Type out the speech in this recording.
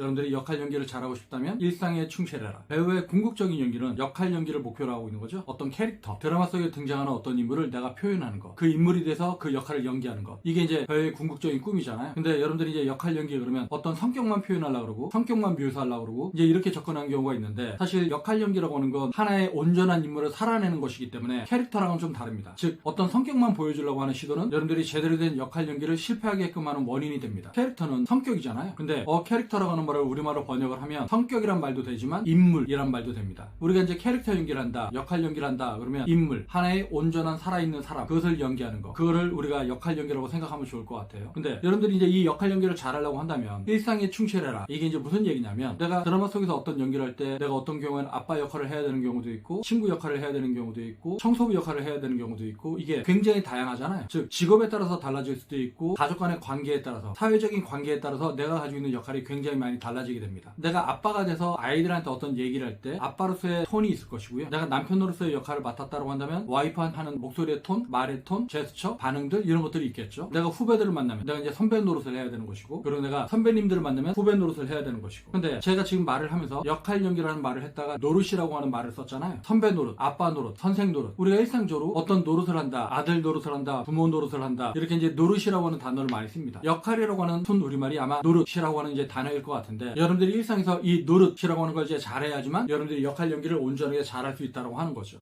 여러분들이 역할 연기를 잘하고 싶다면 일상에 충실해라. 배우의 궁극적인 연기는 역할 연기를 목표로 하고 있는 거죠. 어떤 캐릭터, 드라마 속에 등장하는 어떤 인물을 내가 표현하는 것. 그 인물이 돼서 그 역할을 연기하는 것. 이게 이제 배우의 궁극적인 꿈이잖아요. 근데 여러분들이 이제 역할 연기 그러면 어떤 성격만 표현하려고 그러고 성격만 묘사하려고 그러고 이제 이렇게 접근하는 경우가 있는데 사실 역할 연기라고 하는 건 하나의 온전한 인물을 살아내는 것이기 때문에 캐릭터랑은 좀 다릅니다. 즉 어떤 성격만 보여주려고 하는 시도는 여러분들이 제대로 된 역할 연기를 실패하게끔 하는 원인이 됩니다. 캐릭터는 성격이잖아요. 근데 어 캐릭터라고 하는 말을 우리말로 번역을 하면 성격이란 말도 되지만 인물이란 말도 됩니다. 우리가 이제 캐릭터 연기를 한다, 역할 연기를 한다 그러면 인물 하나의 온전한 살아있는 사람 그것을 연기하는 거 그거를 우리가 역할 연기라고 생각하면 좋을 것 같아요. 근데 여러분들이 이제 이 역할 연기를 잘하려고 한다면 일상에 충실해라. 이게 이제 무슨 얘기냐면 내가 드라마 속에서 어떤 연기를 할 때 내가 어떤 경우에는 아빠 역할을 해야 되는 경우도 있고 친구 역할을 해야 되는 경우도 있고 청소부 역할을 해야 되는 경우도 있고 이게 굉장히 다양하잖아요. 즉 직업에 따라서 달라질 수도 있고 가족 간의 관계에 따라서 사회적인 관계에 따라서 내가 가지고 있는 역할이 굉장히 많이 달라지게 됩니다. 내가 아빠가 돼서 아이들한테 어떤 얘기를 할 때 아빠로서의 톤이 있을 것이고요. 내가 남편으로서의 역할을 맡았다고 한다면 와이프한테 하는 목소리의 톤, 말의 톤, 제스처, 반응들 이런 것들이 있겠죠. 내가 후배들을 만나면 내가 이제 선배 노릇을 해야 되는 것이고 그리고 내가 선배님들을 만나면 후배 노릇을 해야 되는 것이고 근데 제가 지금 말을 하면서 역할 연기라는 말을 했다가 노릇이라고 하는 말을 썼잖아요. 선배 노릇, 아빠 노릇, 선생 노릇 우리가 일상적으로 어떤 노릇을 한다, 아들 노릇을 한다, 부모 노릇을 한다 이렇게 이제 노릇이라고 하는 단어를 많이 씁니다. 역할이라고 하는 순 우리말이 아마 노릇이라고 하는 이제 단어일 것 같은데 여러분들이 일상에서 이 노릇이라고 하는 걸 이제 잘해야지만 여러분들이 역할 연기를 온전하게 잘할 수 있다고 하는 거죠.